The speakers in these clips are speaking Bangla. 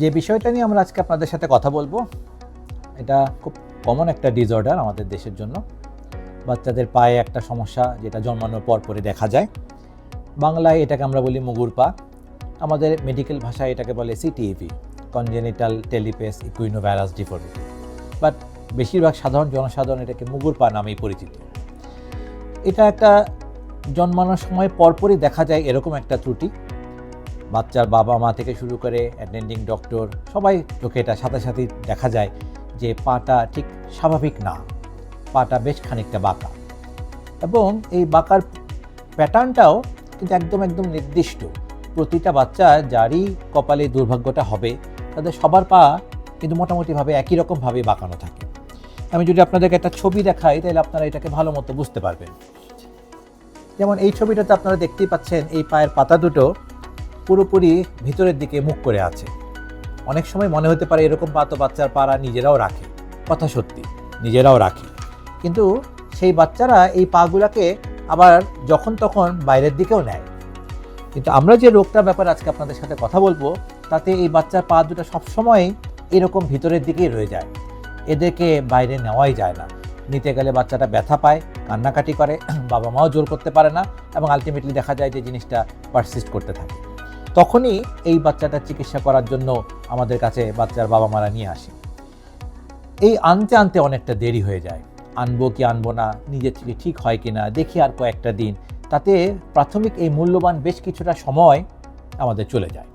যে বিষয়টা নিয়ে আমরা আজকে আপনাদের সাথে কথা বলব, এটা খুব কমন একটা ডিসঅর্ডার আমাদের দেশের জন্য। বাচ্চাদের পায়ে একটা সমস্যা যেটা জন্মানোর পর পরে দেখা যায়। বাংলায় এটাকে আমরা বলি মুগুর পা। আমাদের মেডিকেল ভাষায় এটাকে বলে CTEV congenital talipes equinovarus deformity but বেশিরভাগ সাধারণ জনসাধারণ এটাকে মুগুর পা নামেই পরিচিত। এটা একটা জন্মানোর সময় পরপরই দেখা যায় এরকম একটা ত্রুটি। বাচ্চার বাবা মা থেকে শুরু করে অ্যাটেন্ডিং ডক্টর সবাই চোখে এটা সাথে সাথেই দেখা যায় যে পাটা ঠিক স্বাভাবিক না। পাটা বেশ খানিকটা বাঁকা। এবং এই বাঁকার প্যাটার্নটাও কিন্তু একদম একদম নির্দিষ্ট। প্রতিটা বাচ্চা যারই কপালে দুর্ভাগ্যটা হবে, তাদের সবার পা কিন্তু মোটামুটিভাবে একই রকমভাবে বাঁকানো থাকে। আমি যদি আপনাদেরকে একটা ছবি দেখাই, তাহলে আপনারা এটাকে ভালো মতো বুঝতে পারবেন। যেমন এই ছবিটাতে আপনারা দেখতেই পাচ্ছেন, এই পায়ের পাতা দুটো পুরোপুরি ভিতরের দিকে মুখ করে আছে। অনেক সময় মনে হতে পারে এরকম পা তো বাচ্চার পাড়া নিজেরাও রাখে। কথা সত্যি, নিজেরাও রাখে। কিন্তু সেই বাচ্চারা এই পাগুলাকে আবার যখন তখন বাইরের দিকেও নেয়। কিন্তু আমরা যে রোগটার ব্যাপারে আজকে আপনাদের সাথে কথা বলব, তাতে এই বাচ্চার পা দুটো সবসময় এরকম ভিতরের দিকেই রয়ে যায়। এদেরকে বাইরে নেওয়াই যায় না। নিতে গেলে বাচ্চাটা ব্যথা পায়, কান্নাকাটি করে বাবা মাও জোর করতে পারে না এবং আলটিমেটলি দেখা যায় যে জিনিসটা পারসিস্ট করতে থাকে। তখনই এই বাচ্চাটার চিকিৎসা করার জন্য আমাদের কাছে বাচ্চার বাবা মারা নিয়ে আসে। এই আনতে আনতে অনেকটা দেরি হয়ে যায়। আনব কি আনব না, নিজের থেকে ঠিক হয় কি না দেখি আর কয়েকটা দিন। তাতে প্রাথমিক এই মূল্যবান বেশ কিছুটা সময় আমাদের চলে যায়।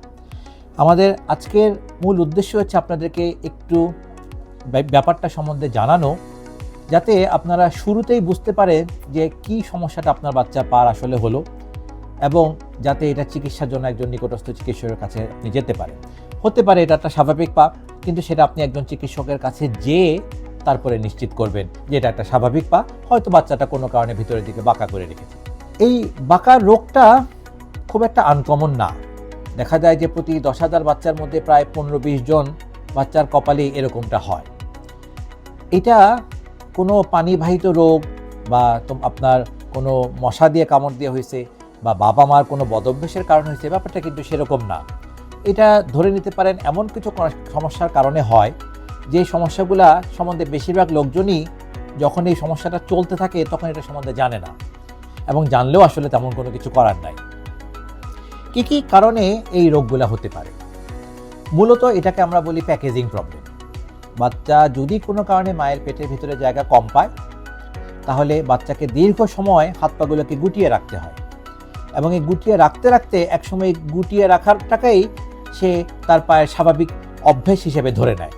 আমাদের আজকের মূল উদ্দেশ্য হচ্ছে আপনাদেরকে একটু ব্যাপ- ব্যাপারটা সম্বন্ধে জানানো, যাতে আপনারা শুরুতেই বুঝতে পারেন যে কি সমস্যাটা আপনার বাচ্চা পার আসলে হলো। এবং যাতে এটা চিকিৎসার জন্য একজন নিকটস্থ চিকিৎসকের কাছে আপনি যেতে পারেন। হতে পারে এটা একটা স্বাভাবিক পা কিন্তু সেটা আপনি একজন চিকিৎসকের কাছে যেয়ে তারপরে নিশ্চিত করবেন যে এটা একটা স্বাভাবিক পা হয়তো বাচ্চাটা কোনো কারণে ভিতরের দিকে বাঁকা করে রেখেছে। এই বাঁকার রোগটা খুব একটা আনকমন না। দেখা যায় যে প্রতি দশ হাজার বাচ্চার মধ্যে প্রায় পনেরো বিশ জন বাচ্চার কপালে এরকমটা হয়। এটা কোনো পানিবাহিত রোগ বা আপনার কোনো মশা দিয়ে কামড় দিয়ে হয়েছে বা বাবা মার কোনো বদভ্যাসের কারণে হয়েছে ব্যাপারটা কিন্তু সেরকম না। এটা ধরে নিতে পারেন এমন কিছু সমস্যার কারণে হয় যে সমস্যাগুলা সম্বন্ধে বেশিরভাগ লোকজনই যখন এই সমস্যাটা চলতে থাকে তখন এটা সম্বন্ধে জানে না এবং জানলেও আসলে তেমন কোনো কিছু করার নাই। কি কি কারণে এই রোগগুলা হতে পারে? মূলত এটাকে আমরা বলি প্যাকেজিং প্রবলেম। বাচ্চা যদি কোনো কারণে মায়ের পেটের ভিতরে জায়গা কম পায়, তাহলে বাচ্চাকে দীর্ঘ সময় হাত পাগুলোকে গুটিয়ে রাখতে হয়। এবং এই গুটিয়ে রাখতে রাখতে একসময় গুটিয়ে রাখারটাকেই সে তার পায়ের স্বাভাবিক অভ্যেস হিসেবে ধরে নেয়।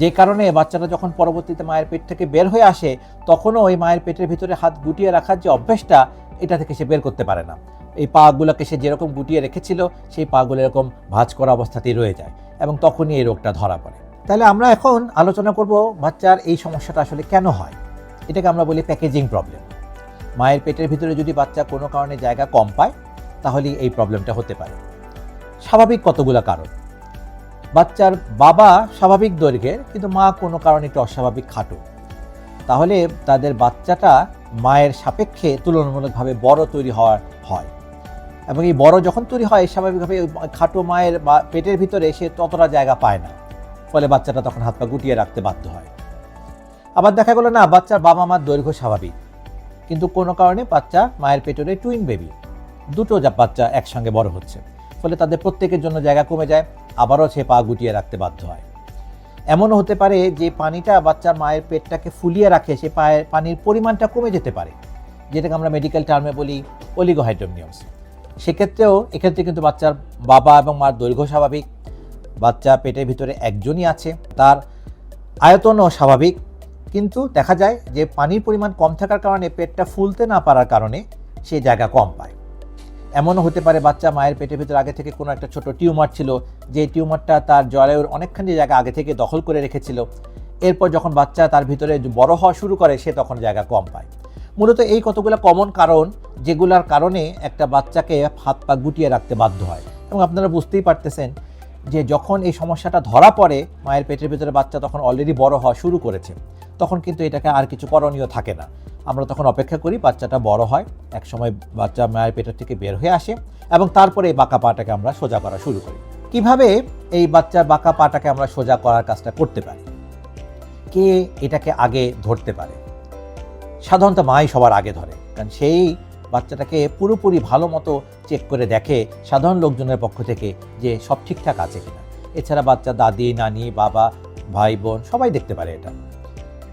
যে কারণে বাচ্চাটা যখন পরবর্তীতে মায়ের পেট থেকে বের হয়ে আসে, তখনও ওই মায়ের পেটের ভিতরে হাত গুটিয়ে রাখার যে অভ্যেসটা, এটা থেকে সে বের করতে পারে না। এই পাগুলোকে সে যেরকম গুটিয়ে রেখেছিল, সেই পাগুলো এরকম ভাঁজ করা অবস্থাতেই রয়ে যায় এবং তখনই এই রোগটা ধরা পড়ে। তাহলে আমরা এখন আলোচনা করব বাচ্চার এই সমস্যাটা আসলে কেন হয়? এটাকে আমরা বলি প্যাকেজিং প্রবলেম। মায়ের পেটের ভিতরে যদি বাচ্চা কোনো কারণে জায়গা কম পায়, তাহলে এই প্রবলেমটা হতে পারে। স্বাভাবিক কতগুলো কারণ? বাচ্চার বাবা স্বাভাবিক দৈর্ঘ্যের, কিন্তু মা কোনো কারণে একটু অস্বাভাবিক খাটো। তাহলে তাদের বাচ্চাটা মায়ের সাপেক্ষে তুলনামূলকভাবে বড় তৈরি হওয়ার হয়। এবং এই বড় যখন তৈরি হয়, স্বাভাবিকভাবে খাটো মায়ের বা- পেটের ভিতরে সে ততটা জায়গা পায় না। ফলে বাচ্চাটা তখন হাত পা গুটিয়ে রাখতে বাধ্য হয়। আবার দেখা গেলো না, বাচ্চার বাবা মার দৈর্ঘ্য স্বাভাবিক। কিন্তু কোনো কারণে বাচ্চা মায়ের পেটরে টুইন বেবি দুটো যা বাচ্চা একসঙ্গে বড় হচ্ছে, ফলে তাদের প্রত্যেকের জন্য জায়গা কমে যায়, আবারও সে পা গুটিয়ে রাখতে বাধ্য হয়। এমনও হতে পারে যে পানিটা বাচ্চার মায়ের পেটটাকে ফুলিয়ে রাখে, সে পায়ের, পানির পরিমাণটা কমে যেতে পারে, যেটাকে আমরা মেডিকেল টার্মে বলি অলিগোহাইড্রোমিয়ামস সেক্ষেত্রেও এক্ষেত্রে কিন্তু বাচ্চার বাবা এবং মার দৈর্ঘ্য স্বাভাবিক, বাচ্চা পেটের ভিতরে একজনই আছে, তার আয়তনও স্বাভাবিক কিন্তু দেখা যায় যে পানির পরিমাণ কম থাকার কারণে পেটটা ফুলতে না পারার কারণে সে জায়গা কম পায়। এমনও হতে পারে বাচ্চা মায়ের পেটের ভিতরে আগে থেকে কোনো একটা ছোট টিউমার ছিল, যে টিউমারটা তার জরায়ুর অনেকখানি জায়গা আগে থেকে দখল করে রেখেছিল। এরপর যখন বাচ্চা তার ভিতরে বড় হওয়া শুরু করে, সে তখন জায়গা কম পায়। মূলত এই কতগুলো কমন কারণ, যেগুলোর কারণে একটা বাচ্চাকে হাত পা গুটিয়ে রাখতে বাধ্য হয়। এবং আপনারা বুঝতেই পারতেছেন যে যখন এই সমস্যাটা ধরা পড়ে, মায়ের পেটের ভিতরে বাচ্চা তখন অলরেডি বড় হওয়া শুরু করেছে। তখন কিন্তু এটাকে আর কিছু করণীয় থাকে না। আমরা তখন অপেক্ষা করি বাচ্চাটা বড় হয় এক সময় বাচ্চা মায়ের পেটের থেকে বের হয়ে আসে এবং তারপরে এই বাঁকা পাটাকে আমরা সোজা করা শুরু করি। কীভাবে এই বাচ্চার বাঁকা পাটাকে আমরা সোজা করার কাজটা করতে পারি? কে এটাকে আগে ধরতে পারে? সাধারণত মাই সবার আগে ধরে, কারণ সেই বাচ্চাটাকে পুরোপুরি ভালো মতো চেক করে দেখে সাধারণ লোকজনের পক্ষ থেকে যে সব ঠিকঠাক আছে কিনা। এছাড়া বাচ্চা দাদি, নানি, বাবা, ভাই, বোন সবাই দেখতে পারে এটা।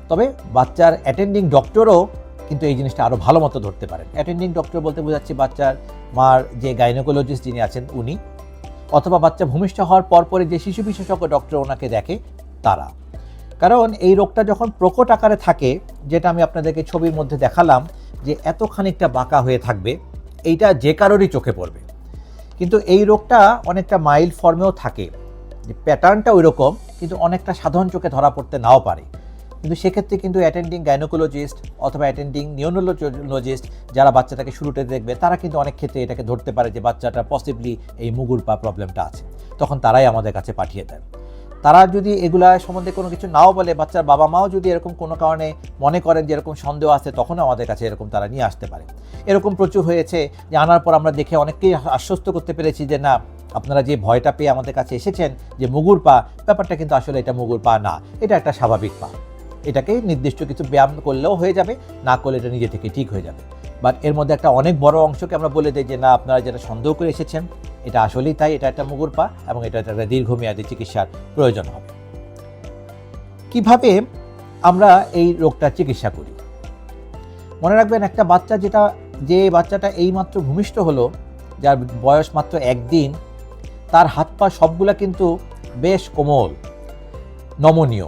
তবে বাচ্চার অ্যাটেন্ডিং ডক্টরও কিন্তু এই জিনিসটা আরও ভালো মতো ধরতে পারেন। অ্যাটেন্ডিং ডক্টর বলতে বোঝাচ্ছি বাচ্চার মার যে গাইনোকোলজিস্ট যিনি আছেন, উনি, অথবা বাচ্চা ভূমিষ্ঠ হওয়ার পরপরে যে শিশু বিশেষজ্ঞ ডক্টর ওনাকে দেখে তারা। কারণ এই রোগটা যখন প্রকট আকারে থাকে, যেটা আমি আপনাদেরকে ছবির মধ্যে দেখালাম, যে এত খানিকটা বাঁকা হয়ে থাকবে, এইটা যে কারোরই চোখে পড়বে। কিন্তু এই রোগটা অনেকটা মাইল্ড ফর্মেও থাকে। যে প্যাটার্নটা ওই রকম কিন্তু অনেকটা সাধারণ চোখে ধরা পড়তে নাও পারে। কিন্তু সেক্ষেত্রে কিন্তু অ্যাটেন্ডিং গাইনোকোলজিস্ট অথবা অ্যাটেন্ডিং নিউনোলজিস্ট যারা বাচ্চাটাকে শুরুতে দেখবে, তারা কিন্তু অনেক ক্ষেত্রে এটাকে ধরতে পারে যে বাচ্চাটা পসিবলি এই মুগুর পা প্রবলেমটা আছে। তখন তারাই আমাদের কাছে পাঠিয়ে দেয় তারা যদি এগুলা সম্বন্ধে কোনো কিছু নাও বলে, বাচ্চার বাবা মাও যদি এরকম কোনো কারণে মনে করেন যে এরকম সন্দেহ আছে, তখনও আমাদের কাছে এরকম তারা নিয়ে আসতে পারে। এরকম প্রচুর হয়েছে যে আনার পর আমরা দেখে অনেককেই আশ্বস্ত করতে পেরেছি যে না, আপনারা যে ভয়টা পেয়ে আমাদের কাছে এসেছেন যে মুগুর পা, ব্যাপারটা কিন্তু আসলে এটা মুগুর পা না, এটা একটা স্বাভাবিক পা। এটাকে নির্দিষ্ট কিছু ব্যায়াম করলেও হয়ে যাবে, না করলে এটা নিজে থেকে ঠিক হয়ে যাবে। বাট এর মধ্যে একটা অনেক বড় অংশকে আমরা বলে দিই যে, না, আপনারা যেটা সন্দেহ করে এসেছেন, এটা আসলেই তাই, এটা একটা মুগুর পা এবং এটা একটা দীর্ঘমেয়াদী চিকিৎসার প্রয়োজন হবে। কীভাবে আমরা এই রোগটার চিকিৎসা করি? মনে রাখবেন, একটা বাচ্চা যেটা, যে বাচ্চাটা এইমাত্র ভূমিষ্ঠ হলো, যার বয়স মাত্র একদিন, তার হাত পা সবগুলা কিন্তু বেশ কোমল, নমনীয়।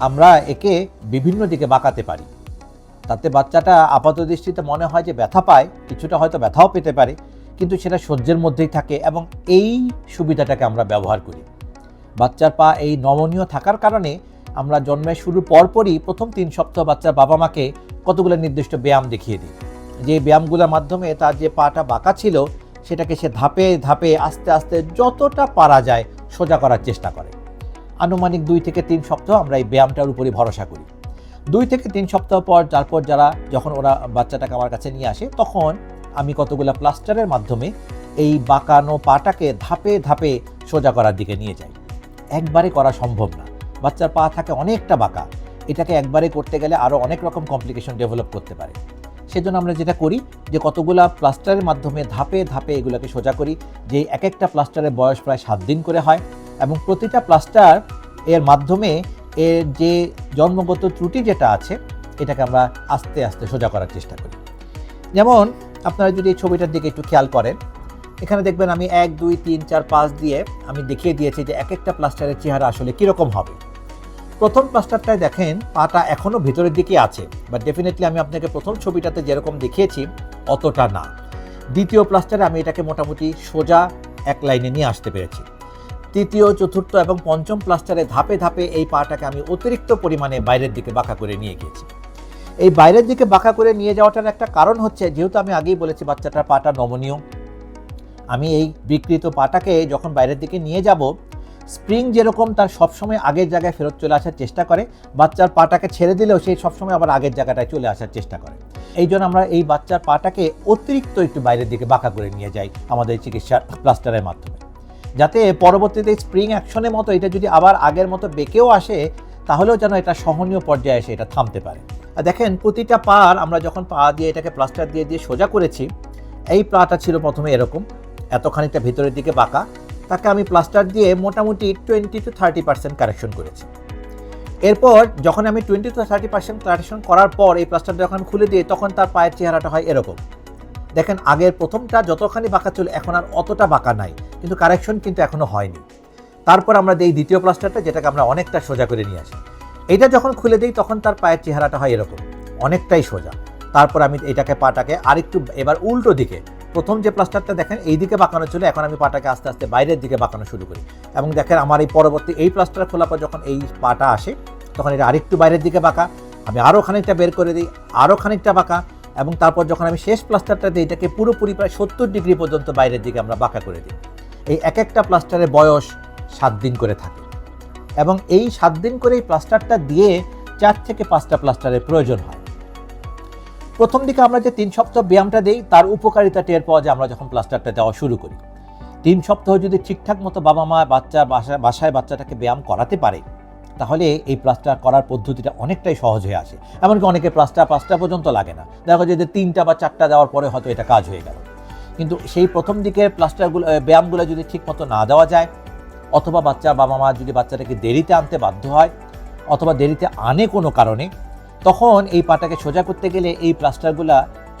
আমরা একে বিভিন্ন দিকে বাঁকাতে পারি। তাতে বাচ্চাটা আপাত দৃষ্টিতে মনে হয় যে ব্যথা পায়, কিছুটা হয়তো ব্যথাও পেতে পারে, কিন্তু সেটা সহ্যের মধ্যেই থাকে এবং এই সুবিধাটাকে আমরা ব্যবহার করি। বাচ্চার পা এই নমনীয় থাকার কারণে আমরা জন্মের শুরুর পরপরই প্রথম তিন সপ্তাহ বাচ্চার বাবা মাকে কতগুলো নির্দিষ্ট ব্যায়াম দেখিয়ে দিই। যে ব্যায়ামগুলোর মাধ্যমে তার যে পাটা বাঁকা ছিল, সেটাকে সে ধাপে ধাপে আস্তে আস্তে যতটা পারা যায় সোজা করার চেষ্টা করে। আনুমানিক দুই থেকে তিন সপ্তাহ আমরা এই ব্যায়ামটার উপরে ভরসা করি। দুই থেকে তিন সপ্তাহ পর, তারপর যারা যখন ওরা বাচ্চাটাকে আমার কাছে নিয়ে আসে, তখন আমি কতগুলো প্লাস্টারের মাধ্যমে এই বাঁকানো পাটাকে ধাপে ধাপে সোজা করার দিকে নিয়ে যাই। একবারে করা সম্ভব না। বাচ্চার পা থাকে অনেকটা বাঁকা। এটাকে একবারে করতে গেলে আরও অনেক রকম কমপ্লিকেশন ডেভেলপ করতে পারে। সেজন্য আমরা যেটা করি যে কতগুলা প্লাস্টারের মাধ্যমে ধাপে ধাপে এগুলোকে সোজা করি, যে এক একটা প্লাস্টারের বয়স প্রায় সাত দিন করে হয়। এবং প্রতিটা প্লাস্টার এর মাধ্যমে এর যে জন্মগত ত্রুটি যেটা আছে, এটাকে আমরা আস্তে আস্তে সোজা করার চেষ্টা করি। যেমন আপনারা যদি এই ছবিটার দিকে একটু খেয়াল করেন, এখানে দেখবেন আমি এক, দুই, তিন, চার, পাঁচ দিয়ে আমি দেখিয়ে দিয়েছি যে এক একটা প্লাস্টারের চেহারা আসলে কীরকম হবে। প্রথম প্লাস্টারটায় দেখেন পাটা এখনও ভিতরের দিকে আছে বাট ডেফিনেটলি আমি আপনাকে প্রথম ছবিটাতে যেরকম দেখিয়েছি, অতটা না। দ্বিতীয় প্লাস্টারে আমি এটাকে মোটামুটি সোজা এক লাইনে নিয়ে আসতে পেরেছি। তৃতীয়, চতুর্থ এবং পঞ্চম প্লাস্টারে ধাপে ধাপে এই পাটাকে আমি অতিরিক্ত পরিমাণে বাইরের দিকে বাঁকা করে নিয়ে গিয়েছি। এই বাইরের দিকে বাঁকা করে নিয়ে যাওয়াটার একটা কারণ হচ্ছে, যেহেতু আমি আগেই বলেছি বাচ্চাটার পাটা নমনীয়, আমি এই বিকৃত পাটাকে যখন বাইরের দিকে নিয়ে যাব, স্প্রিং যেরকম তার সবসময় আগের জায়গায় ফেরত চলে আসার চেষ্টা করে, বাচ্চার পাটাকে ছেড়ে দিলেও সেই সবসময় আবার আগের জায়গাটায় চলে আসার চেষ্টা করে। এই জন্য আমরা এই বাচ্চার পাটাকে অতিরিক্ত একটু বাইরের দিকে বাঁকা করে নিয়ে যাই আমাদের চিকিৎসার প্লাস্টারের মাধ্যমে। যাতে পরবর্তীতে স্প্রিং অ্যাকশনের মতো এটা যদি আবার আগের মতো বেঁকেও আসে, তাহলেও যেন এটা সহনীয় পর্যায়ে এসে এটা থামতে পারে। আর দেখেন, প্রতিটা পার আমরা যখন পা দিয়ে এটাকে প্লাস্টার দিয়ে দিয়ে সোজা করেছি, এই পাটা ছিল প্রথমে এরকম এত খানিকটা ভিতরের দিকে বাঁকা, তাকে আমি প্লাস্টার দিয়ে মোটামুটি twenty to thirty percent correction করেছি। এরপর যখন আমি twenty to thirty percent correction করার পর এই প্লাস্টারটা যখন খুলে দিই, তখন তার পায়ের চেহারাটা হয় এরকম। দেখেন, আগের প্রথমটা যতখানি বাঁকা ছিল, এখন আর অতটা বাঁকা নাই। কিন্তু কারেকশন কিন্তু এখনও হয়নি। তারপর আমরা দিই দ্বিতীয় প্লাস্টারটা যেটাকে আমরা অনেকটা সোজা করে নিয়ে আসি। এটা যখন খুলে দিই, তখন তার পায়ের চেহারাটা হয় এরকম, অনেকটাই সোজা। তারপর আমি এটাকে পাটাকে আরেকটু, এবার উল্টো দিকে, প্রথম যে প্লাস্টারটা দেখেন, এই দিকে বাঁকানো ছিল, এখন আমি পাটাকে আস্তে আস্তে বাইরের দিকে বাঁকানো শুরু করি। এবং দেখেন, আমার এই পরবর্তী এই প্লাস্টার খোলার পর যখন এই পাটা আসে, তখন এটা আরেকটু বাইরের দিকে বাঁকা, আমি আরও খানিকটা বের করে দিই আরও খানিকটা বাঁকা এবং তারপর যখন আমি শেষ প্লাস্টারটা দিই, এটাকে পুরোপুরি প্রায় সত্তর ডিগ্রি পর্যন্ত বাইরের দিকে আমরা বাঁকা করে দিই। এই এক একটা প্লাস্টারের বয়স সাত দিন করে থাকে। এবং এই সাত দিন করে এই প্লাস্টারটা দিয়ে চার থেকে পাঁচটা প্লাস্টারের প্রয়োজন হয়। প্রথম দিকে আমরা যে তিন সপ্তাহ ব্যায়ামটা দিই, তার উপকারিতা টের পাওয়া যায় আমরা যখন প্লাস্টারটা দেওয়া শুরু করি। তিন সপ্তাহ যদি ঠিকঠাক মতো বাবা মা বাচ্চা বাসায় বাসায় বাচ্চাটাকে ব্যায়াম করাতে পারে তাহলে এই প্লাস্টার করার পদ্ধতিটা অনেকটাই সহজ হয়ে আসে এমনকি অনেকে প্লাস্টার পাঁচটা পর্যন্ত লাগে না। দেখো যে তিনটা বা চারটা দেওয়ার পরে হয়তো এটা কাজ হয়ে গেল। কিন্তু সেই প্রথম দিকে প্লাস্টারগুলো ব্যায়ামগুলো যদি ঠিক মতো না দেওয়া যায়, অথবা বাচ্চা বাবা মা যদি বাচ্চাটাকে দেরিতে আনতে বাধ্য হয়, অথবা দেরিতে আনে কোনো কারণে, তখন এই পাটাকে সোজা করতে গেলে এই প্লাস্টারগুলা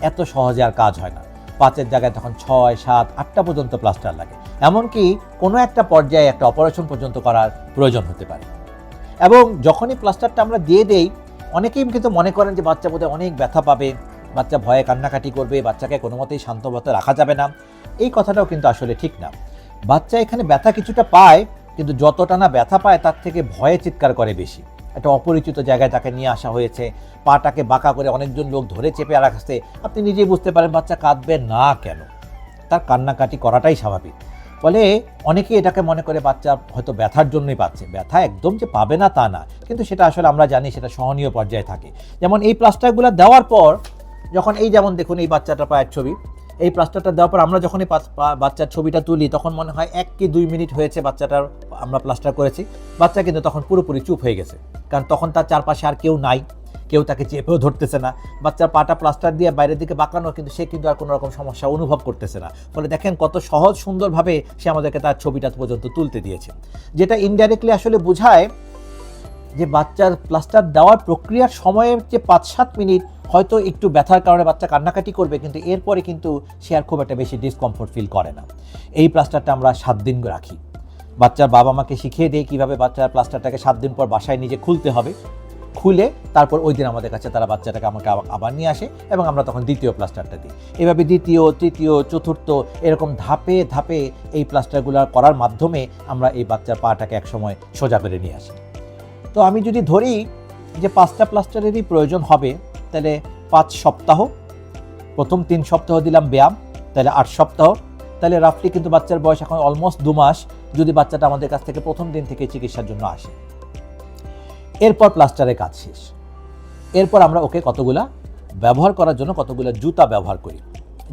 এত সহজে আর কাজ হয় না। পাঁচের জায়গায় তখন ছয়, সাত, আটটা পর্যন্ত প্লাস্টার লাগে। এমনকি কোনো একটা পর্যায়ে একটা অপারেশন পর্যন্ত করার প্রয়োজন হতে পারে। এবং যখনই প্লাস্টারটা আমরা দিয়ে দেই, অনেকেই কিন্তু মনে করেন যে বাচ্চা বোধহয় অনেক ব্যথা পাবে, বাচ্চা ভয়ে কান্নাকাটি করবে, বাচ্চাকে কোনো মতেই শান্ত মতে রাখা যাবে না। এই কথাটাও কিন্তু আসলে ঠিক না। বাচ্চা এখানে ব্যথা কিছুটা পায়, কিন্তু যতটা না ব্যথা পায়, তার থেকে ভয়ে চিৎকার করে বেশি। একটা অপরিচিত জায়গায় তাকে নিয়ে আসা হয়েছে, পাটাকে বাঁকা করে অনেকজন লোক ধরে চেপে রাখছে। আপনি নিজেই বুঝতে পারেন, বাচ্চা কাঁদবে না কেন? তার কান্নাকাটি করাটাই স্বাভাবিক। ফলে অনেকে এটাকে মনে করে বাচ্চা হয়তো ব্যথার জন্যই পাচ্ছে। ব্যথা একদম যে পাবে না তা না। কিন্তু সেটা আসলে আমরা জানি সেটা সহনীয় পর্যায়ে থাকে। যেমন এই প্লাস্টারগুলো দেওয়ার পর, যখন এই যেমন দেখুন এই বাচ্চাটা পায়ের ছবি, এই প্লাস্টারটা দেওয়ার পর আমরা যখন এই বাচ্চার ছবিটা তুলি, তখন মনে হয় এক কি দুই মিনিট হয়েছে বাচ্চাটার আমরা প্লাস্টার করেছি। বাচ্চা কিন্তু তখন পুরোপুরি চুপ হয়ে গেছে। কারণ তখন তার চারপাশে আর কেউ নাই। কেউ তাকে চেপেও ধরতেছে না। বাচ্চার পাটা প্লাস্টার দিয়ে বাইরের দিকে বাঁকানো, কিন্তু সে কিন্তু আর কোনো রকম সমস্যা অনুভব করতেছে না। ফলে দেখেন কত সহজ সুন্দরভাবে সে আমাদেরকে তার ছবিটা পর্যন্ত তুলতে দিয়েছে। যেটা ইনডাইরেক্টলি আসলে বোঝায় যে বাচ্চার প্লাস্টার দেওয়ার প্রক্রিয়ার সময়ের যে পাঁচ সাত মিনিট হয়তো একটু ব্যথার কারণে বাচ্চা কান্নাকাটি করবে, কিন্তু এরপরে কিন্তু সে আর খুব একটা বেশি ডিসকমফোর্ট ফিল করে না। এই প্লাস্টারটা আমরা সাত দিন রাখি। বাচ্চার বাবা মাকে শিখিয়ে দিই কীভাবে বাচ্চার প্লাস্টারটাকে সাত দিন পর বাসায় নিজে খুলতে হবে। খুলে তারপর ওই দিন আমাদের কাছে তারা বাচ্চাটাকে আমাকে আবার- নিয়ে আসে এবং আমরা তখন দ্বিতীয় প্লাস্টারটা দিই। এভাবে দ্বিতীয়, তৃতীয়, চতুর্থ এরকম ধাপে ধাপে এই প্লাস্টারগুলো করার মাধ্যমে আমরা এই বাচ্চার পাটাকে একসময় সোজা করে নিয়ে আসি। তো আমি যদি ধরি যে পাঁচটা প্লাস্টারেরই প্রয়োজন হবে, তাহলে পাঁচ সপ্তাহ, প্রথম তিন সপ্তাহ দিলাম ব্যায়াম, তাহলে আট সপ্তাহ। তাহলে রাফলি কিন্তু বাচ্চার বয়স এখন অলমোস্ট দু মাস, যদি বাচ্চাটা আমাদের কাছ থেকে প্রথম দিন থেকে চিকিৎসার জন্য আসে। এরপর প্লাস্টারের কাজ শেষ। এরপর আমরা ওকে কতগুলা ব্যবহার করার জন্য কতগুলো জুতা ব্যবহার করি।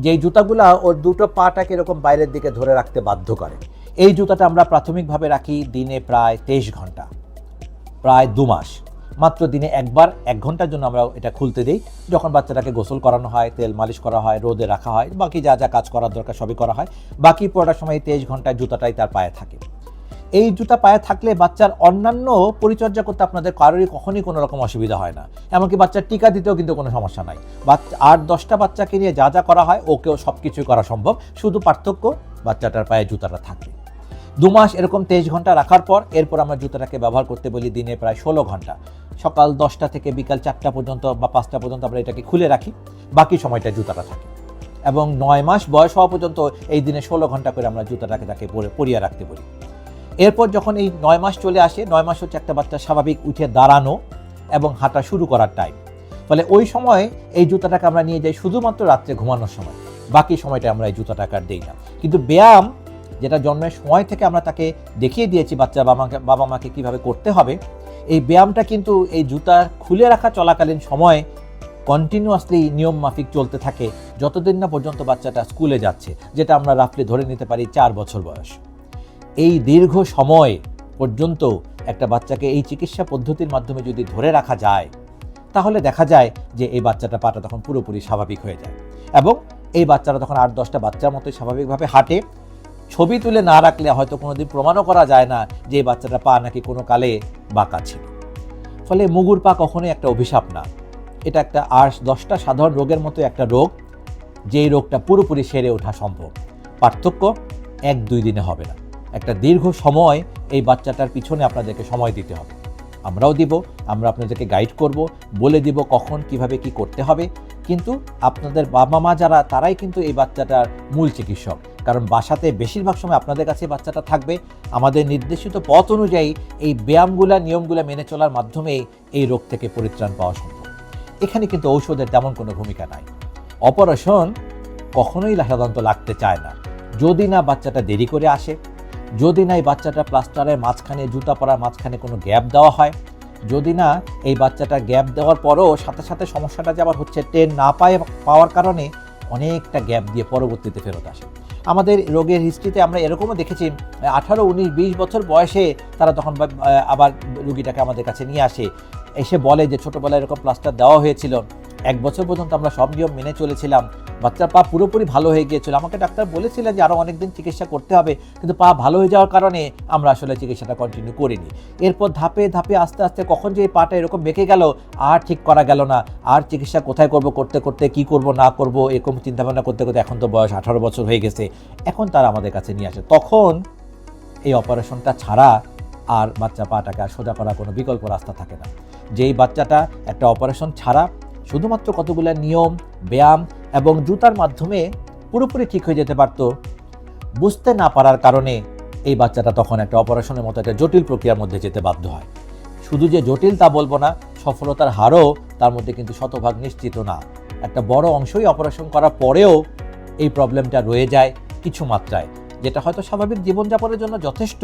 যেই জুতাগুলা ওর দুটো পাটাকে এরকম বাইরের দিকে ধরে রাখতে বাধ্য করে, এই জুতাটা আমরা প্রাথমিকভাবে রাখি দিনে প্রায় তেইশ ঘণ্টা, প্রায় দু মাস। মাত্র দিনে একবার, এক ঘণ্টার জন্য আমরা এটা খুলতে দিই। যখন বাচ্চাটাকে গোসল করানো হয়, তেল মালিশ করা হয়, রোদে রাখা হয়, বাকি যা যা কাজ করার দরকার সবই করা হয়, বাকি পুরোটা সময় তেইশ ঘন্টায় জুতাটাই তার পায়ে থাকে। এই জুতা পায়ে থাকলে বাচ্চার অন্যান্য পরিচর্যা করতে আপনাদের কারোরই কখনই কোনো রকম অসুবিধা হয় না। এমনকি বাচ্চার টিকা দিতেও কিন্তু কোনো সমস্যা নাই। বাচ্চা আট দশটা বাচ্চাকে নিয়ে যা যা করা হয়, ওকেও সব কিছুই করা সম্ভব। শুধু পার্থক্য, বাচ্চাটার পায়ে জুতাটা থাকে দু মাস এরকম তেইশ ঘণ্টা রাখার পর, এরপর আমরা জুতাটাকে ব্যবহার করতে বলি দিনে প্রায় ষোলো ঘণ্টা। সকাল দশটা থেকে বিকাল চারটা পর্যন্ত বা পাঁচটা পর্যন্ত আমরা এটাকে খুলে রাখি। বাকি সময়টা জুতাটা থাকে। এবং নয় মাস বয়স হওয়া পর্যন্ত এই দিনে ষোলো ঘণ্টা করে আমরা জুতাটাকে তাকে পরে পরিয়ে রাখতে বলি। এরপর যখন এই নয় মাস চলে আসে, নয় মাস হচ্ছে একটা বাচ্চা স্বাভাবিক উঠে দাঁড়ানো এবং হাঁটা শুরু করার টাইম ফলে ওই সময় এই জুতাটাকে আমরা নিয়ে যাই শুধুমাত্র রাত্রে ঘুমানোর সময়। বাকি সময়টা আমরা এই জুতাটাকে আর দিই না। কিন্তু ব্যায়াম, যেটা জন্মের সময় থেকে আমরা তাকে দেখিয়ে দিয়েছি বাচ্চা বাবা মাকে বাবা মাকে কীভাবে করতে হবে, এই ব্যায়ামটা কিন্তু এই জুতা খুলে রাখা চলাকালীন সময় কন্টিনিউয়াসলি নিয়ম মাফিক চলতে থাকে, যতদিন না পর্যন্ত বাচ্চাটা স্কুলে যাচ্ছে, যেটা আমরা রাফলি ধরে নিতে পারি চার বছর বয়স। এই দীর্ঘ সময় পর্যন্ত একটা বাচ্চাকে এই চিকিৎসা পদ্ধতির মাধ্যমে যদি ধরে রাখা যায়, তাহলে দেখা যায় যে এই বাচ্চাটা পাটা তখন পুরোপুরি স্বাভাবিক হয়ে যায়। এবং এই বাচ্চারা তখন আট দশটা বাচ্চার মতোই স্বাভাবিকভাবে হাঁটে। ছবি তুলে না রাখলে হয়তো কোনোদিন প্রমাণও করা যায় না যে এই বাচ্চাটা পা নাকি কোনো কালে বাঁকা ছিল। ফলে মুগুর পা কখনোই একটা অভিশাপ না। এটা একটা আট দশটা সাধারণ রোগের মতো একটা রোগ। যেই রোগটা পুরোপুরি সেরে ওঠা সম্ভব। পার্থক্য এক দুই দিনে হবে না। একটা দীর্ঘ সময় এই বাচ্চাটার পিছনে আপনাদেরকে সময় দিতে হবে। আমরাও দিব, আমরা আপনাদেরকে গাইড করব, বলে দিব কখন কীভাবে কি করতে হবে। কিন্তু আপনাদের বাবা মা যারা, তারাই কিন্তু এই বাচ্চাটার মূল চিকিৎসক। কারণ বাসাতে বেশিরভাগ সময় আপনাদের কাছে বাচ্চাটা থাকবে। আমাদের নির্দেশিত পথ অনুযায়ী এই ব্যায়ামগুলা, নিয়মগুলো মেনে চলার মাধ্যমে এই রোগ থেকে পরিত্রাণ পাওয়া সম্ভব। এখানে কিন্তু ঔষধের তেমন কোনো ভূমিকা নাই। অপারেশন কখনোই সাধারণত লাগতে চায় না। যদি না বাচ্চাটা দেরি করে আসে যদি না এই বাচ্চাটা প্লাস্টারের মাঝখানে, জুতা পরার মাঝখানে কোনো গ্যাপ দেওয়া হয়, যদি না এই বাচ্চাটা গ্যাপ দেওয়ার পরও সাথে সাথে সমস্যাটা যে আবার হচ্ছে টেন না পায় পাওয়ার কারণে অনেকটা গ্যাপ দিয়ে পরবর্তীতে ফেরত আসে। আমাদের রোগের হিস্ট্রিতে আমরা এরকমও দেখেছি, আঠারো, উনিশ, বিশ বছর বয়সে তারা তখন আবার রুগীটাকে আমাদের কাছে নিয়ে আসে। এসে বলে যে ছোটোবেলায় এরকম প্লাস্টার দেওয়া হয়েছিল। এক বছর পর্যন্ত আমরা সব নিয়ম মেনে চলেছিলাম। বাচ্চার পা পুরোপুরি ভালো হয়ে গিয়েছিল। আমাকে ডাক্তার বলেছিলেন যে আরও অনেকদিন চিকিৎসা করতে হবে, কিন্তু পা ভালো হয়ে যাওয়ার কারণে আমরা আসলে চিকিৎসাটা কন্টিনিউ করিনি। এরপর ধাপে ধাপে আস্তে আস্তে কখন যে এই পাটা এরকম বেঁকে গেল, আর ঠিক করা গেল না। আর চিকিৎসা কোথায় করব, করতে করতে কি করব, না করব, এরকম চিন্তাভাবনা করতে করতে এখন তো বয়স আঠারো বছর হয়ে গেছে। এখন তারা আমাদের কাছে নিয়ে আসে। তখন এই অপারেশনটা ছাড়া আর বাচ্চা পাটাকে সোজা করার কোনো বিকল্প রাস্তা থাকে না। যেই বাচ্চাটা একটা অপারেশন ছাড়া শুধুমাত্র কতগুলো নিয়ম, ব্যায়াম এবং জুতার মাধ্যমে পুরোপুরি ঠিক হয়ে যেতে পারত, বুঝতে না পারার কারণে এই বাচ্চাটা তখন একটা অপারেশনের মতো একটা জটিল প্রক্রিয়ার মধ্যে যেতে বাধ্য হয়। শুধু যে জটিল তা বলব না, সফলতার হারও তার মধ্যে কিন্তু শতভাগ নিশ্চিত না। একটা বড় অংশই অপারেশন করার পরেও এই প্রবলেমটা রয়ে যায় কিছু মাত্রায়। যেটা হয়তো স্বাভাবিক জীবনযাপনের জন্য যথেষ্ট,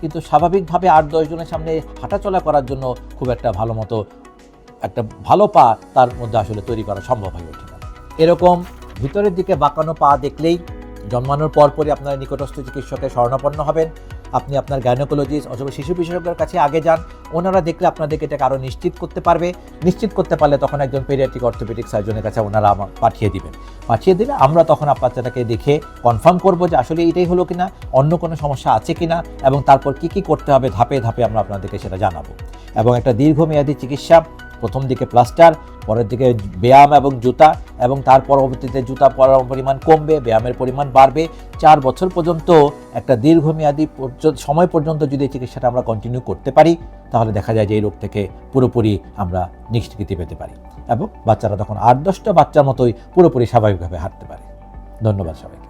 কিন্তু স্বাভাবিকভাবে আট দশজনের সামনে হাঁটাচলা করার জন্য খুব একটা ভালো মতো, একটা ভালো পা তার মধ্যে আসলে তৈরি করা সম্ভব হয়ে ওঠে না। এরকম ভিতরের দিকে বাঁকানো পা দেখলেই জন্মানোর পরপরই আপনারা নিকটস্থ চিকিৎসকের শরণাপন্ন হবেন। আপনি আপনার গাইনোকোলজিস্ট অথবা শিশু বিশেষজ্ঞের কাছে আগে যান। ওনারা দেখলে আপনাদেরকে এটাকে আরও নিশ্চিত করতে পারবে। নিশ্চিত করতে পারলে তখন একজন পেডিয়াট্রিক অর্থোপেডিক সার্জনের কাছে ওনারা পাঠিয়ে দিবেন। পাঠিয়ে দিলে আমরা তখন আপনার বাচ্চাটাকে দেখে কনফার্ম করব যে আসলে এটাই হলো কিনা, অন্য কোনো সমস্যা আছে কিনা এবং তারপর কি কি করতে হবে ধাপে ধাপে আমরা আপনাদেরকে সেটা জানাব। এবং একটা দীর্ঘমেয়াদী চিকিৎসা প্রথম দিকে প্লাস্টার, পরের দিকে ব্যায়াম এবং জুতা এবং তার পরবর্তীতে জুতা পরার পরিমাণ কমবে, ব্যায়ামের পরিমাণ বাড়বে। চার বছর পর্যন্ত, একটা দীর্ঘমেয়াদী সময় পর্যন্ত যদি এই চিকিৎসাটা আমরা কন্টিনিউ করতে পারি, তাহলে দেখা যায় যে এই রোগ থেকে পুরোপুরি আমরা নিষ্কৃতি পেতে পারি এবং বাচ্চারা তখন আট দশটা বাচ্চার মতোই পুরোপুরি স্বাভাবিকভাবে হাঁটতে পারে। ধন্যবাদ সবাইকে।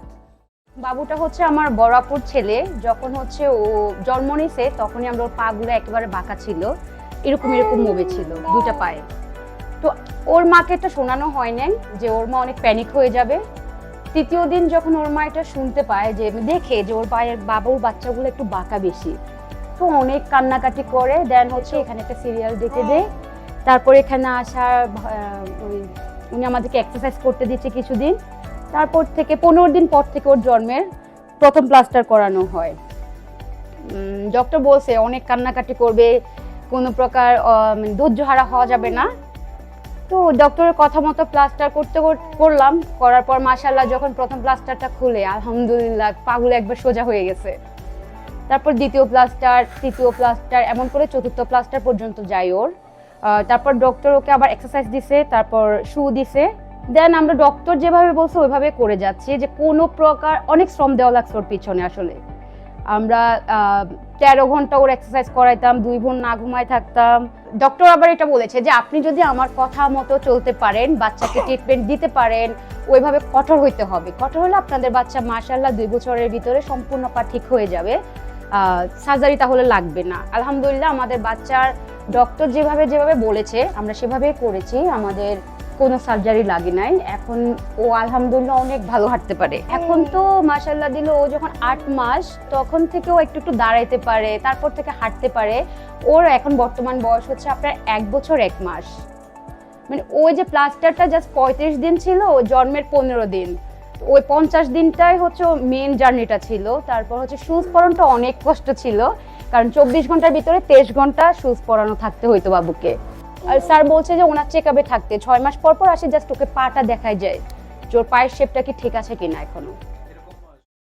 বাবুটা হচ্ছে আমার বড়াপুর ছেলে, যখন হচ্ছে ও জন্ম নিছে, তখনই আমরা ওর পাগুলো একেবারে বাঁকা ছিল। এরকম এরকম মুভে ছিল, দুইটা পায়ে। তো ওর মাকে এটা শোনানো হয় নাই যে ওর মা অনেক প্যানিক হয়ে যাবে। তৃতীয় দিন যখন ওর মা এটা শুনতে পায় যে, দেখে যে ওর পায়ের বাবুর বাচ্চাগুলো একটু বাঁকা বেশি। তো অনেক কান্নাকাটি করে, দেন হচ্ছে এখানে একটা সিরিয়াল দেখে দেয় তারপর এখানে আসার ওই উনি আমাদেরকে এক্সারসাইজ করতে দিচ্ছে কিছুদিন। তারপর থেকে পনেরো দিন পর থেকে ওর জন্মের প্রথম প্লাস্টার করানো হয়। ডক্টর বলছে অনেক কান্নাকাটি করবে কোনো প্রকার মানে ধৈর্যহারা হওয়া যাবে না। তো ডক্টরের কথা মতো প্লাস্টার করতে করলাম। করার পর মাসাল্লাহ যখন প্রথম প্লাস্টারটা খুলে, আলহামদুলিল্লাহ পাগুলো একবার সোজা হয়ে গেছে। তারপর দ্বিতীয় প্লাস্টার তৃতীয় প্লাস্টার এমন করে চতুর্থ প্লাস্টার পর্যন্ত যাই ওর। তারপর ডক্টর ওকে আবার এক্সারসাইজ দিছে, তারপর শু দিছে। দেন আমরা ডক্টর যেভাবে বলছে, ওইভাবে করে যাচ্ছি যে কোনো প্রকার অনেক শ্রম দেওয়া লাগছে ওর পিছনে আসলে। আমরা তেরো ঘণ্টা ওর এক্সারসাইজ করাইতাম, দুই বোন না ঘুমায় থাকতাম। ডক্টর আবার এটা বলেছে যে, আপনি যদি আমার কথা মতো চলতে পারেন, বাচ্চাকে ট্রিটমেন্ট দিতে পারেন, ওইভাবে কঠোর হইতে হবে। কঠোর হলে আপনাদের বাচ্চা মাশাল্লাহ দুই বছরের ভিতরে সম্পূর্ণ পা ঠিক হয়ে যাবে। সার্জারি তাহলে লাগবে না। আলহামদুলিল্লাহ আমাদের বাচ্চার ডক্টর যেভাবে যেভাবে বলেছে, আমরা সেভাবেই করেছি। আমাদের কোনো সার্জারি লাগে নাই। এখন ও আলহামদুলিল্লাহ অনেক ভালো হাঁটতে পারে। এখন তো মাশাল্লাহ দিল ও যখন আট মাস তখন থেকে ও একটু একটু দাঁড়াইতে পারে তারপর থেকে হাঁটতে পারে। ওর এখন বর্তমান বয়স হচ্ছে আপনার এক বছর এক মাস। মানে ওই যে প্লাস্টারটা জাস্ট পঁয়ত্রিশ দিন ছিল ও জন্মের পনেরো দিন। ওই পঞ্চাশ দিনটাই হচ্ছে মেন জার্নিটা ছিল। তারপর হচ্ছে শুজ পরানোটা অনেক কষ্ট ছিল। কারণ চব্বিশ ঘণ্টার ভিতরে তেইশ ঘণ্টা শুজ পরানো থাকতে হইতো বাবুকে। স্যার বলছে যে ওনার চেক আপে থাকতে। ছয় মাস পর পর আসে জাস্ট ওকে পাটা দেখায় যায়। যে ওর পায়ের শেপটা কি ঠিক আছে কিনা এখনও?